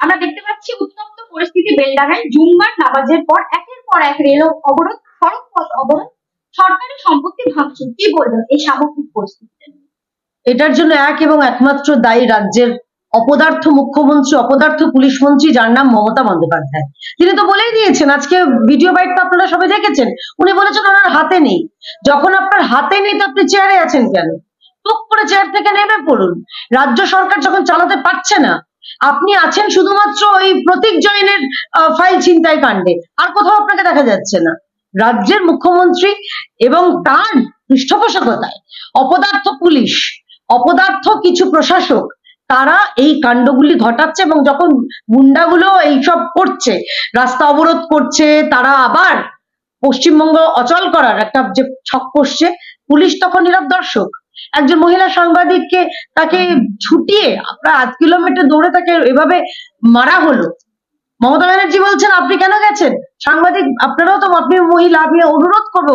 আমরা দেখতে পাচ্ছি উত্তপ্ত পরিস্থিতি বেলডাঙায় জুম্মার নামাজের পর একের পর এক রেল অবরোধ, সড়ক পথ অবরোধ, সরকারি সম্পত্তি ভাঙচুর, কি বলবেন এই সামগ্রিক পরিস্থিতিতে? এটার জন্য এক এবং একমাত্র দায়ী রাজ্যের অপদার্থ মুখ্যমন্ত্রী, অপদার্থ পুলিশ মন্ত্রী, যার নাম মমতা বন্দ্যোপাধ্যায়। তিনি তো বলেই দিয়েছেন, আজকে ভিডিও বাইট তো আপনারা সবাই দেখেছেন, উনি বলেছেন ওনার হাতে নেই। যখন আপনার হাতে নেই, তো আপনি চেয়ারে আছেন কেন? টুক করে চেয়ার থেকে নেমে পড়ুন। রাজ্য সরকার যখন চালাতে পারছে না আপনি আছেন শুধুমাত্র ওই প্রতীক জৈনের ফাইল ছিনতাই কাণ্ডে। আর কোথাও আপনাকে দেখা যাচ্ছে না। রাজ্যের মুখ্যমন্ত্রী এবং তার পৃষ্ঠপোষকতায় অপদার্থ পুলিশ, অপদার্থ কিছু প্রশাসক, তারা এই কাণ্ডগুলি ঘটাচ্ছে এবং যখন গুন্ডাগুলো এইসব করছে, রাস্তা অবরোধ করছে, তারা আবার পশ্চিমবঙ্গ অচল করার একটা যে ছক করছে, পুলিশ তখন নীরব দর্শক। একজন মহিলা সাংবাদিককে তাকে ছুটিয়ে প্রায় আধ কিলোমিটার দৌড়ে তাকে এভাবে মারা হলো। মমতা ব্যানার্জি বলছেন আপনি কেন গেছেন? সাংবাদিক আপনারাও তো আপনি মহিলা আমি অনুরোধ করব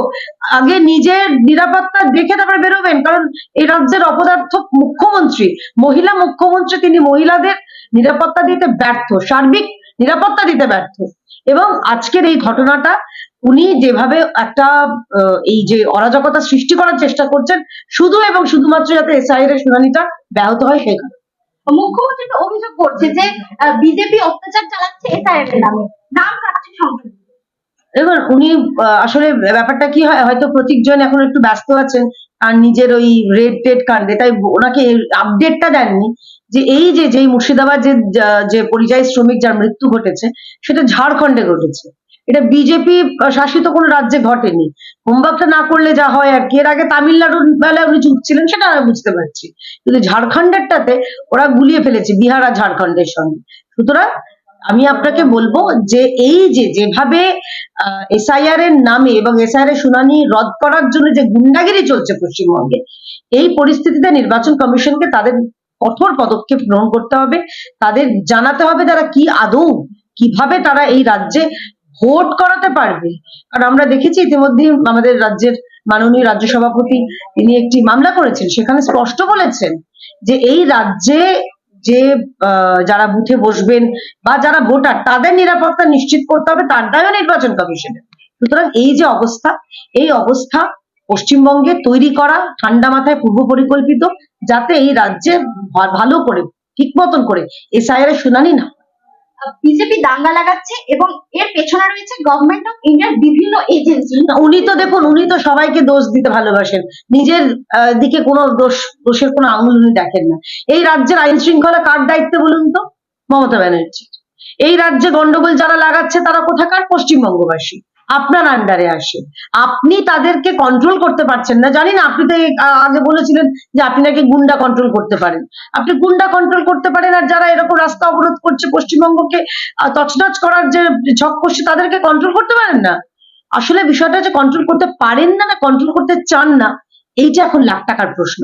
আগে নিজের নিরাপত্তা দেখে তারপরে বেরোবেন কারণ এই রাজ্যের অপদার্থ মুখ্যমন্ত্রী মহিলা মুখ্যমন্ত্রী তিনি মহিলাদের নিরাপত্তা দিতে ব্যর্থ। সার্বিক নিরাপত্তা দিতে ব্যর্থ এবং আজকের এই ঘটনাটা উনি যেভাবে একটা এই যে অরাজকতা সৃষ্টি করার চেষ্টা করছেন, শুধু এবং শুধুমাত্র যাতে এসআইআর এর শুনানিটা ব্যাহত হয় কারণে। মুখ্যমন্ত্রী অভিযোগ করছে যে বিজেপি অত্যাচার চালাচ্ছে এসআইএম এর নামে, নাম কাটছে সংসদে এবার উনি আসলে ব্যাপারটা কি হয়, হয়তো প্রতীক জৈন এখন একটু ব্যস্ত আছেন, আর নিজের ওই রেড টেড কাণ্ডে তাই ওনাকে আপডেটটা দেননি যে এই যে, যেই মুর্শিদাবাদ যে যে পরিযায়ী শ্রমিক যার মৃত্যু ঘটেছে, সেটা ঝাড়খণ্ডে ঘটেছে। এটা বিজেপি শাসিত কোনো রাজ্যে ঘটেনি। হোমওয়ার্কটা না করলে যা হয়, আর কি, এর আগে তামিলনাড়ুর বেলায় উনি চুপ ছিলেন, সেটা আমি বুঝতে পারছি। কিন্তু ঝাড়খণ্ডেরটাতে ওরা গুলিয়ে ফেলেছে, বিহার আর ঝাড়খণ্ডের সঙ্গে। সুতরাং আমি আপনাকে বলব যে এই যে যেভাবে এসআইআর এর নামে এবং এসআইআর এর শুনানি রদ করার জন্য যে গুন্ডাগিরি চলছে পশ্চিমবঙ্গে, এই পরিস্থিতিতে নির্বাচন কমিশনকে তাদের কঠোর পদক্ষেপ গ্রহণ করতে হবে। তাদের জানাতে হবে তারা কি আদৌ, কীভাবে তারা এই রাজ্যে ভোট করাতে পারবে। কারণ আমরা দেখেছি ইতিমধ্যে আমাদের রাজ্যের মাননীয় রাজ্য সভাপতি, তিনি একটি মামলা করেছেন, সেখানে স্পষ্ট বলেছেন যে এই রাজ্যে যে যারা বুথে বসবেন বা যারা ভোটার, তাদের নিরাপত্তা নিশ্চিত করতে হবে, তার দায়ও নির্বাচন কমিশনের সুতরাং এই যে অবস্থা, এই অবস্থা পশ্চিমবঙ্গে তৈরি করা ঠান্ডা মাথায় পূর্ব পরিকল্পিত, যাতে এই রাজ্যে ভালো করে, ঠিক মতন করে এসআইআর শুনানি না বিজেপি দাঙ্গা লাগাচ্ছে এবং এর পেছনে রয়েছে গভর্নমেন্ট অফ ইন্ডিয়ার বিভিন্ন এজেন্সি উনি তো দেখুন, উনি তো সবাইকে দোষ দিতে ভালোবাসেন। নিজের দিকে কোনো দোষ, দোষের কোনো আঙুল উনি দেখেন না। এই রাজ্যের আইন শৃঙ্খলা কার দায়িত্বে বলুন তো? মমতা ব্যানার্জি এই রাজ্যে গন্ডগোল যারা লাগাচ্ছে তারা কোথাকার? পশ্চিমবঙ্গবাসী। আপনার আন্ডারে আসে। আপনি তাদেরকে কন্ট্রোল করতে পারছেন না। জানি না আপনি তো আগে বলেছিলেন যে আপনি নাকি গুন্ডা কন্ট্রোল করতে পারেন। আপনি গুন্ডা কন্ট্রোল করতে পারেন আর যারা এরকম রাস্তা অবরোধ করছে পশ্চিমবঙ্গকে তছনছ করার যে ছক করছে, তাদেরকে কন্ট্রোল করতে পারেন না? আসলে বিষয়টা হচ্ছে কন্ট্রোল করতে পারেন না না কন্ট্রোল করতে চান না, এইটা এখন লাখ টাকার প্রশ্ন।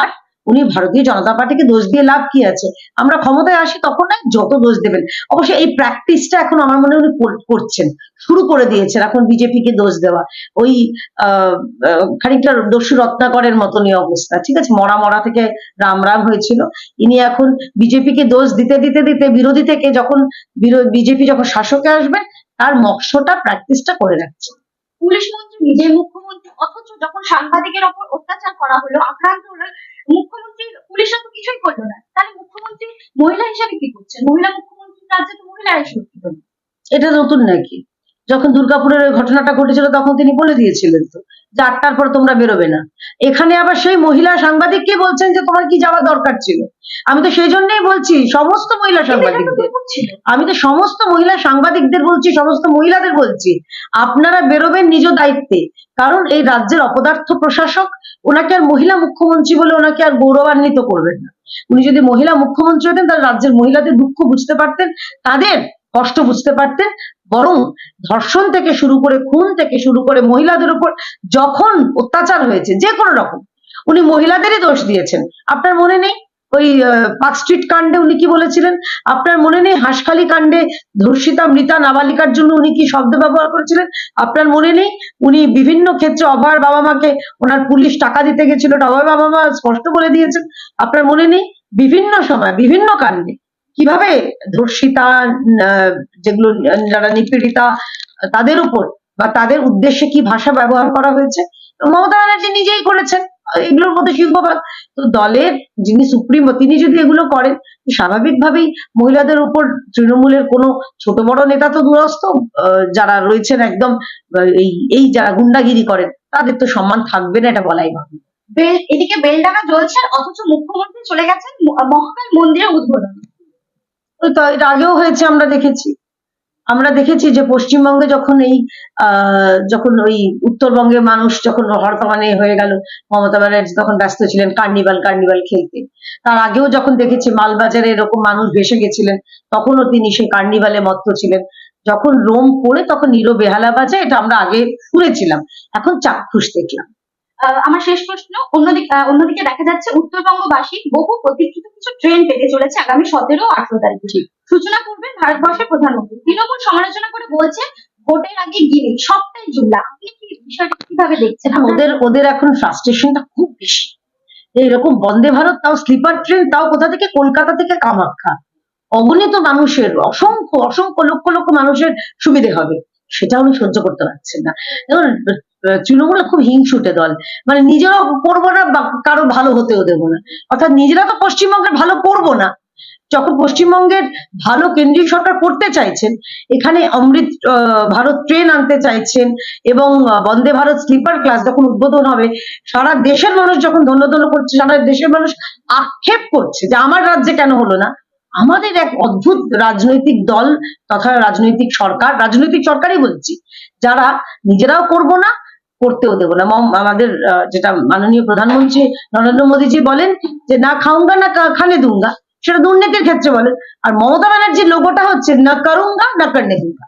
আর উনি ভারতীয় জনতা পার্টিকে দোষ দিয়ে লাভ কি আছে? আমরা ক্ষমতায় আসি তখন না যত দোষ দেবেন। অবশ্য এই প্র্যাকটিসটা এখন আমার মনে উনি করছেন। শুরু করে দিয়েছেন এখন বিজেপিকে দোষ দেওয়া। ওই আহ, খানিকটা দস্যু রত্নাকরের মতনই অবস্থা। ঠিক আছে মরা মরা থেকে রাম রাম হয়েছিল। ইনি এখন বিজেপিকে দোষ দিতে দিতে দিতে বিরোধী থেকে যখন বিজেপি যখন শাসকে আসবে তার মৎস্যটা প্র্যাকটিসটা করে রাখছে। পুলিশ মন্ত্রী নিজেই মুখ্যমন্ত্রী অথচ যখন সাংবাদিকের ওপর অত্যাচার করা হলো আক্রান্ত হলো মুখ্যমন্ত্রী পুলিশও তো কিছুই করল না। তাহলে মুখ্যমন্ত্রী মহিলা হিসেবে কি করছেন? মহিলা মুখ্যমন্ত্রী রাজ্যে তো মহিলারাই সুরক্ষিত না। এটা নতুন নাকি? যখন দুর্গাপুরের ওই ঘটনাটা ঘটেছিল তখন তিনি বলে দিয়েছিলেন তো যে আটটার পর তোমরা বেরোবে না। এখানে আবার সেই মহিলা সাংবাদিককে বলছেন যে তোমার কি যাওয়ার দরকার ছিল? আমি তো সেই জন্যই বলছি সমস্ত মহিলা সাংবাদিকদের। আমি তো সমস্ত মহিলা সাংবাদিকদের বলছি সমস্ত মহিলাদের বলছি আপনারা বেরোবেন নিজ দায়িত্বে। কারণ এই রাজ্যের অপদার্থ প্রশাসক ওনাকে আর মহিলা মুখ্যমন্ত্রী বলে ওনাকে আর গৌরবান্বিত করবেন না। উনি যদি মহিলা মুখ্যমন্ত্রী হতেন, তাহলে রাজ্যের মহিলাদের দুঃখ বুঝতে পারতেন, তাদের কষ্ট বুঝতে পারতেন, বরং ধর্ষণ থেকে শুরু করে, খুন থেকে শুরু করে মহিলাদের উপর যখন অত্যাচার হয়েছে, যে কোনো রকম, উনি মহিলাদেরই দোষ দিয়েছেন। আপনার মনে নেই? ওই পার্ক স্ট্রিট কাণ্ডে উনি কি বলেছিলেন? আপনার মনে নেই হাঁসখালি কাণ্ডে ধর্ষিতা, মৃতা, নাবালিকার জন্য উনি কি শব্দ ব্যবহার করেছিলেন? আপনার মনে নেই? উনি বিভিন্ন ক্ষেত্রে অভয়ের বাবা মাকে ওনার পুলিশ টাকা দিতে গেছিল অভয় বাবা মা স্পষ্ট বলে দিয়েছেন। আপনার মনে নেই? বিভিন্ন সময়, বিভিন্ন কাণ্ডে কীভাবে ধর্ষিতা যেগুলো যারা নিপীড়িতা, তাদের উপর বা তাদের উদ্দেশ্যে কি ভাষা ব্যবহার করা হয়েছে? মমতা ব্যানার্জি নিজেই করেছেন। এগুলোর মধ্যে সিংহভাগ তো দলের যিনি সুপ্রিমো তিনি যদি এগুলো করেন স্বাভাবিকভাবেই মহিলাদের উপর তৃণমূলের কোনো ছোট বড় নেতা তো দূরস্থ যারা রয়েছেন একদম এই এই যারা গুন্ডাগিরি করেন তাদের তো সম্মান থাকবে না এটা বলাই ভালো বেল এদিকে বেলডাঙা জ্বলছে অথচ মুখ্যমন্ত্রী চলে গেছেন মহাকাল মন্দিরের উদ্বোধন। তো এর আগেও হয়েছে আমরা দেখেছি। আমরা দেখেছি যে পশ্চিমবঙ্গে যখন এই আহ, যখন ওই উত্তরবঙ্গে মানুষ যখন হরপামানে হয়ে গেল মমতা ব্যানার্জি তখন ব্যস্ত ছিলেন কার্নিভাল কার্নিভাল খেলতে। তার আগেও যখন দেখেছি মালবাজারে এরকম মানুষ ভেসে গেছিলেন তখনও তিনি সেই কার্নিভালে মত্ত ছিলেন। যখন রোম পড়ে তখন নিরো বেহালা বাজে এটা আমরা আগে শুনেছিলাম। এখন চাক্ষুষ দেখলাম। আহ, আমার শেষ প্রশ্ন অন্যদিকে অন্যদিকে দেখা যাচ্ছে উত্তরবঙ্গবাসী বহু প্রতীক্ষিত কিছু ট্রেন পেতে চলেছে আগামী সতেরো আঠারো তারিখে। ঠিক। সূচনা করবেন ভারতবর্ষের প্রধানমন্ত্রী। তৃণমূল সমালোচনা করে বলছে ভোটের আগে গিয়ে সবটাই জুমলা। আপনি কি বিষয়টা কীভাবে দেখছেন? ওদের ওদের এখন ফ্রাস্ট্রেশনটা খুব বেশি। এইরকম বন্দে ভারত তাও স্লিপার ট্রেন তাও কোথা থেকে? কলকাতা থেকে কামাখ্যা। অগণিত মানুষের অসংখ্য অসংখ্য লক্ষ লক্ষ মানুষের সুবিধে হবে। সেটা উনি সহ্য করতে পারছেন না। আহ, তৃণমূল খুব হিংসুটে দল। মানে নিজেরাও করব না বা কারও ভালো হতেও দেবো না। অর্থাৎ নিজেরা তো পশ্চিমবঙ্গের ভালো করব না। যখন পশ্চিমবঙ্গের ভালো কেন্দ্রীয় সরকার করতে চাইছেন, এখানে অমৃত ভারত ট্রেন আনতে চাইছেন এবং বন্দে ভারত স্লিপার ক্লাস যখন উদ্বোধন হবে, সারা দেশের মানুষ যখন ধন্য ধন্য করছে, সারা দেশের মানুষ আক্ষেপ করছে যে আমার রাজ্যে কেন হলো না? আমাদের এক অদ্ভুত রাজনৈতিক দল তথা রাজনৈতিক সরকার, রাজনৈতিক সরকারই বলছি, যারা নিজেরাও করব না, করতেও দেবো না। আমাদের যেটা মাননীয় প্রধানমন্ত্রী নরেন্দ্র মোদীজি বলেন যে, না খাউঙ্গা না খানে দুঙ্গা। সেটা দুর্নীতির ক্ষেত্রে বলেন আর মমতা ব্যানার্জির লোগোটা হচ্ছে না করুঙ্গা না করনে দুঙ্গা